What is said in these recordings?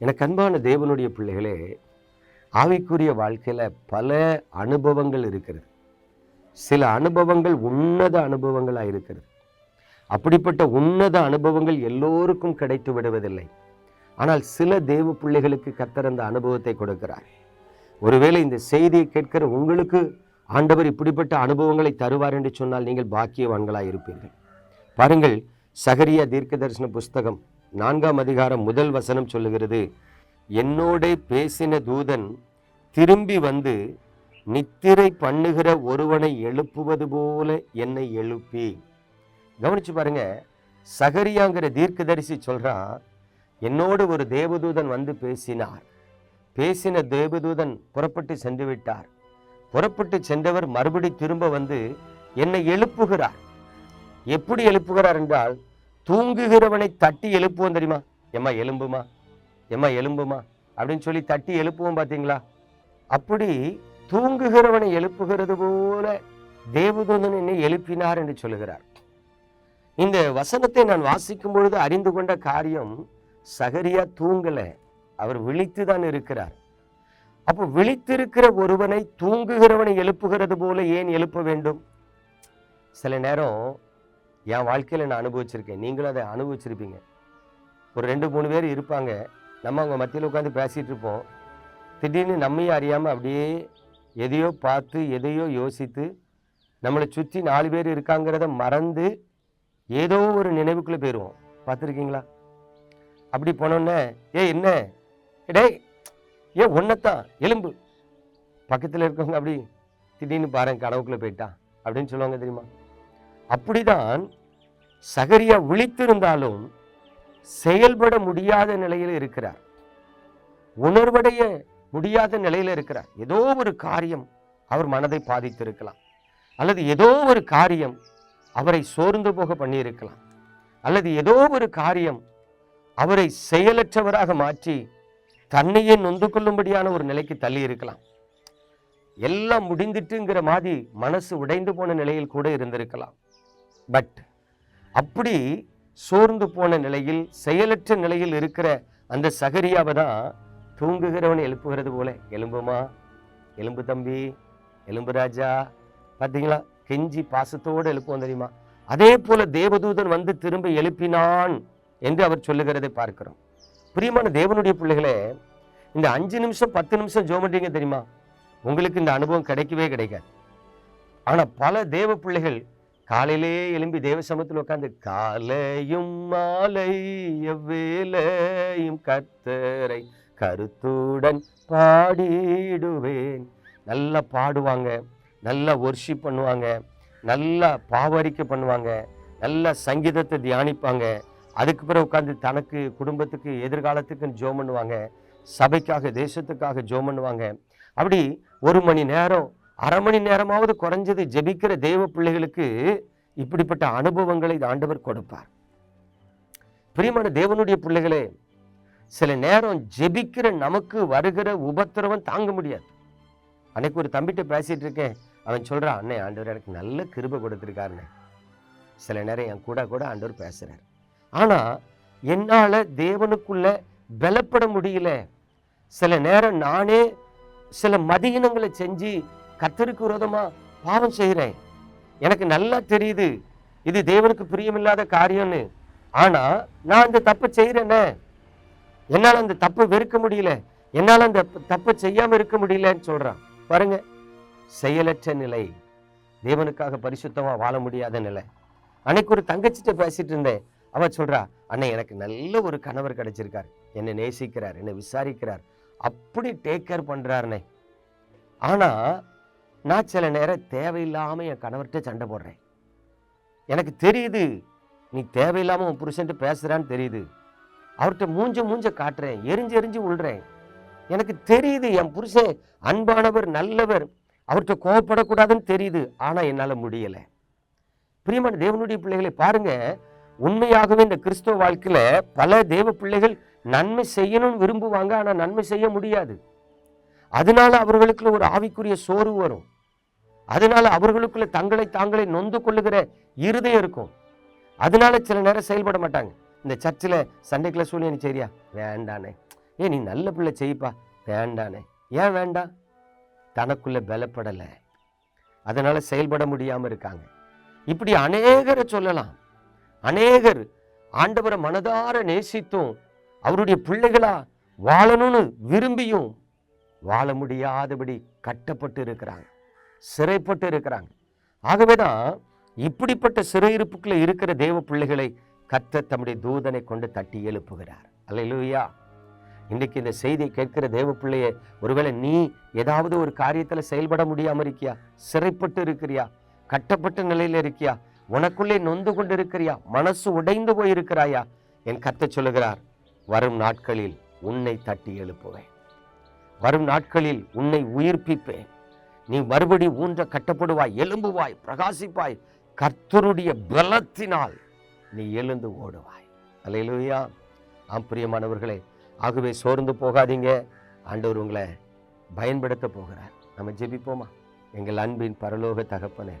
எனக்கு அன்பான தேவனுடைய பிள்ளைகளே ஆவிக்குரிய வாழ்க்கையில் பல அனுபவங்கள் இருக்கிறது. சில அனுபவங்கள் உன்னத அனுபவங்களாக இருக்கிறது. அப்படிப்பட்ட உன்னத அனுபவங்கள் எல்லோருக்கும் கிடைத்து விடுவதில்லை. ஆனால் சில தேவ பிள்ளைகளுக்கு கத்தர் அந்த அனுபவத்தை கொடுக்கிறார். ஒருவேளை இந்த செய்தியை கேட்கிற உங்களுக்கு ஆண்டவர் இப்படிப்பட்ட அனுபவங்களை தருவார் என்று சொன்னால் நீங்கள் பாக்கியவான்களாக இருப்பீர்கள் பாருங்கள் சகரியா தீர்க்க தரிசன புஸ்தகம் நான்காம் அதிகாரம் முதல் வசனம் சொல்லுகிறது என்னோடே பேசின தூதன் திரும்பி வந்து நித்திரை பண்ணுகிற ஒருவனை எழுப்புவது போல என்னை எழுப்பி. கவனிச்சு பாருங்க சகரியாங்கிற தீர்க்கதரிசி சொல்றான் என்னோடு ஒரு தேவதூதன் வந்து பேசினார். பேசின தேவதூதன் புறப்பட்டு சென்று விட்டார். புறப்பட்டு சென்றவர் மறுபடி திரும்ப வந்து என்னை எழுப்புகிறார். எப்படி எழுப்புகிறார் என்றால் தூங்குகிறவனை தட்டி எழுப்புவோம் தெரியுமா? எம்மா எலும்புமா? எம்மா எலும்புமா? அப்படின்னு சொல்லி தட்டி எழுப்புவோம் பார்த்தீங்களா அப்படி தூங்குகிறவனை எழுப்புகிறது போல தேவதூதன் என்னை எழுப்பினார் என்று சொல்லுகிறார். இந்த வசனத்தை நான் வாசிக்கும் பொழுது அறிந்து கொண்ட காரியம் சகரியா தூங்கலை அவர் விழித்து தான் இருக்கிறார். அப்போ விழித்திருக்கிற ஒருவனை தூங்குகிறவனை எழுப்புகிறது போல ஏன் எழுப்ப வேண்டும்? சில நேரம் என் வாழ்க்கையில் நான் அனுபவிச்சிருக்கேன். நீங்களும் அதை அனுபவிச்சிருப்பீங்க. ஒரு ரெண்டு மூணு பேர் இருப்பாங்க. நம்ம அவங்க மத்தியில் உட்காந்து பேசிகிட்டு இருப்போம். திடீர்னு நம்மையும் அறியாமல் அப்படியே எதையோ பார்த்து எதையோ யோசித்து நம்மளை சுற்றி நாலு பேர் இருக்காங்கிறத மறந்து ஏதோ ஒரு நினைவுக்குள்ளே போயிடுவோம் பார்த்துருக்கீங்களா? அப்படி போனோன்னே ஏ என்ன? டேய் ஏ ஒன்றைத்தான் எலும்பு. பக்கத்தில் இருக்கவங்க அப்படி திடீர்னு பாருங்க கனவுக்குள்ளே போயிட்டான். அப்படின்னு சொல்லுவாங்க தெரியுமா? அப்படிதான் சகரியா விழித்திருந்தாலும் செயல்பட முடியாத நிலையில் இருக்கிறார். உணர்வடைய முடியாத நிலையில் இருக்கிறார். ஏதோ ஒரு காரியம் அவர் மனதை பாதித்திருக்கலாம். அல்லது ஏதோ ஒரு காரியம் அவரை சோர்ந்து போக பண்ணியிருக்கலாம். அல்லது ஏதோ ஒரு காரியம் அவரை செயலற்றவராக மாற்றி தன்னையே நொந்து கொள்ளும்படியான ஒரு நிலைக்கு தள்ளி இருக்கலாம். எல்லாம் முடிந்துட்டுங்கிற மாதிரி மனசு உடைந்து போன நிலையில் கூட இருந்திருக்கலாம். பட் அப்படி சோர்ந்து போன நிலையில் செயலற்ற நிலையில் இருக்கிற அந்த சகரியாவை தான் தூங்குகிறவனை எழுப்புகிறது போல. எலும்புமா எலும்பு தம்பி எலும்பு ராஜா. பார்த்தீங்களா கெஞ்சி பாசத்தோடு எழுப்புவோம் தெரியுமா? அதே போல தேவதூதன் வந்து திரும்ப எழுப்பினான் என்று அவர் சொல்லுகிறதை பார்க்கிறோம். பிரியமான தேவனுடைய பிள்ளைகளே இந்த அஞ்சு நிமிஷம் பத்து நிமிஷம் ஜோம் தெரியுமா? உங்களுக்கு இந்த அனுபவம் கிடைக்கவே கிடைக்காது. ஆனால் பல தேவ பிள்ளைகள் காலையிலே எழும்பி தேவ சமத்தில் உட்காந்து காலையும் மாலை எவ்வேலையும் கத்தரை கருத்துடன் பாடிடுவேன். நல்லா பாடுவாங்க நல்லா ஒர்ஷிப் பண்ணுவாங்க நல்லா பாவரிக்கை பண்ணுவாங்க நல்லா சங்கீதத்தை தியானிப்பாங்க. அதுக்கு பிறகு உட்காந்து தனக்கு குடும்பத்துக்கு எதிர்காலத்துக்குன்னு ஜோம் பண்ணுவாங்க சபைக்காக தேசத்துக்காக ஜோம் பண்ணுவாங்க. அப்படி ஒரு மணி நேரம் அரை மணி நேரமாவது குறைஞ்சது ஜெபிக்கிற தெய்வ பிள்ளைகளுக்கு இப்படிப்பட்ட அனுபவங்களை ஆண்டவர் கொடுப்பார். பிரியமான தேவனுடைய பிள்ளைகளே சில நேரம் ஜெபிக்கிற நமக்கு வருகிற உபத்திரவம் தாங்க முடியாது. அன்னைக்கு ஒரு தம்பிட்ட பேசிட்டு இருக்கேன். அவன் சொல்றான் அண்ணே ஆண்டவர் எனக்கு நல்ல கிருபை கொடுத்துருக்காருண்ணே. சில நேரம் என் கூட கூட ஆண்டவர் பேசுறார். ஆனா என்னால தேவனுக்குள்ள பலப்பட முடியல. சில நேரம் நானே சில மதியினங்களை செஞ்சு கத்தருக்கு விரோதமா பாவம் செய்கிறேன். எனக்கு நல்லா தெரியுது. இது தேவனுக்கு பிரியமில்லாத காரியம்னு. ஆனா நான் அந்த தப்பை செய்கிறேனே. என்னால் அந்த தப்பை வெறுக்க முடியல. என்னால் அந்த தப்பை செய்யாம இருக்க முடியலன்னு சொல்றான். பாருங்க. செயலற்ற நிலை. தேவனுக்காக பரிசுத்தமா வாழ முடியாத நிலை. அன்னைக்கு ஒரு தங்கச்சிட்ட பேசிட்டு இருந்தேன். அவ சொல்றா அண்ணே எனக்கு நல்ல ஒரு கணவர் கிடைச்சிருக்கார். என்னை நேசிக்கிறார் என்னை விசாரிக்கிறார். அப்படி டேக் கேர் பண்றாருனே. ஆனா நான் சில நேரம் தேவையில்லாமல் என் கணவர்கிட்ட சண்டை போடுறேன். எனக்கு தெரியுது நீ தேவையில்லாமல் உன் புருஷன்ட்டு பேசுகிறான்னு தெரியுது. அவர்கிட்ட மூஞ்ச மூஞ்ச காட்டுறேன் எரிஞ்சு எரிஞ்சு விழுறேன் எனக்கு தெரியுது என் புருஷன் அன்பானவர் நல்லவர். அவர்கிட்ட கோவப்படக்கூடாதுன்னு தெரியுது ஆனால் என்னால் முடியல. பிரியமான தேவனுடைய பிள்ளைகளை பாருங்க உண்மையாகவே இந்த கிறிஸ்தவ வாழ்க்கையில் பல தேவ பிள்ளைகள் நன்மை செய்யணும்னு விரும்புவாங்க ஆனால் நன்மை செய்ய முடியாது. அதனால அவர்களுக்குள்ள ஒரு ஆவிக்குரிய சோர்வு வரும். அதனால அவர்களுக்குள்ள தங்களை தாங்களே நொந்து கொள்ளுகிற இருதயம் இருக்கும். அதனால சில நேரம் செயல்பட மாட்டாங்க. இந்த சர்ச்சில் சண்டே கிளாஸ் சொல்லி சரியா வேண்டானே. ஏ நீ நல்ல பிள்ளை செய்ப்பா. வேண்டானே. ஏன் வேண்டாம் தனக்குள்ள பலப்படலை. அதனால செயல்பட முடியாமல் இருக்காங்க. இப்படி அநேகரை சொல்லலாம். அநேகர் ஆண்டவரை மனதார நேசித்தும் அவருடைய பிள்ளைகளா வாழணும்னு விரும்பியும் வாழ முடியாதபடி கட்டப்பட்டு இருக்கிறாங்க சிறைப்பட்டு இருக்கிறாங்க ஆகவேதான் இப்படிப்பட்ட சிறையிருப்புக்குள்ளே இருக்கிற தேவ பிள்ளைகளை கத்த தம்முடைய தூதனை கொண்டு தட்டி எழுப்புகிறார். அல்லையா இன்னைக்கு இந்த செய்தியை கேட்கிற தேவ பிள்ளைய ஒருவேளை நீ ஏதாவது ஒரு காரியத்துல செயல்பட முடியாமல் இருக்கியா? சிறைப்பட்டு இருக்கிறியா? கட்டப்பட்ட நிலையில இருக்கியா? உனக்குள்ளே நொந்து கொண்டு இருக்கிறியா மனசு உடைந்து போய் இருக்கிறாயா என் கத்த சொல்லுகிறார் வரும் நாட்களில் உன்னை தட்டி எழுப்புவேன். வரும் நாட்களில் உன்னை உயிர்ப்பிப்பேன். நீ மறுபடி ஊன்ற கட்டப்படுவாய் எலும்புவாய் பிரகாசிப்பாய். கர்த்தருடைய பலத்தினால் நீ எழுந்து ஓடுவாய். அல்லேலூயா. ஆம் பிரியமானவர்களே ஆகவே சோர்ந்து போகாதீங்க. ஆண்டவர் உங்களை பயன்படுத்த போகிறார். நம்ம ஜெபிப்போமா? எங்கள் அன்பின் பரலோக தகப்பனே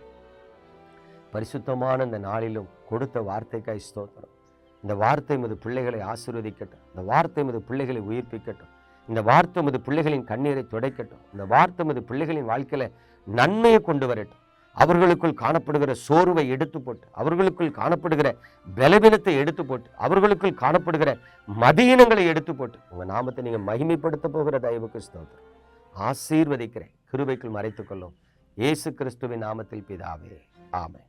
பரிசுத்தமான இந்த நாளிலும் கொடுத்த வார்த்தைக்காய் ஸ்தோத்திரம். இந்த வார்த்தை மது பிள்ளைகளை ஆசீர்வதிக்கட்டும். இந்த வார்த்தை மது பிள்ளைகளை உயிர்ப்பிக்கட்டும். இந்த வார்த்தை மது பிள்ளைகளின் கண்ணீரை துடைக்கட்டும். இந்த வார்த்தை மது பிள்ளைகளின் வாழ்க்கையில நன்மையை கொண்டு வரட்டும். அவர்களுக்குள் காணப்படுகிற சோர்வை எடுத்து போட்டு அவர்களுக்குள் காணப்படுகிற பலவீனத்தை எடுத்து போட்டு அவர்களுக்குள் காணப்படுகிற மதியினங்களை எடுத்து போட்டு உங்கள் நாமத்தை நீங்கள் மகிமைப்படுத்த போகிற தயவுக்கு ஸ்தோத்திரம். ஆசீர்வதிக்கிறேன். கிருபைக்குள் மறைத்துக்கொள்ளும் இயேசு கிறிஸ்துவின் நாமத்தில் பிதாவே. ஆமை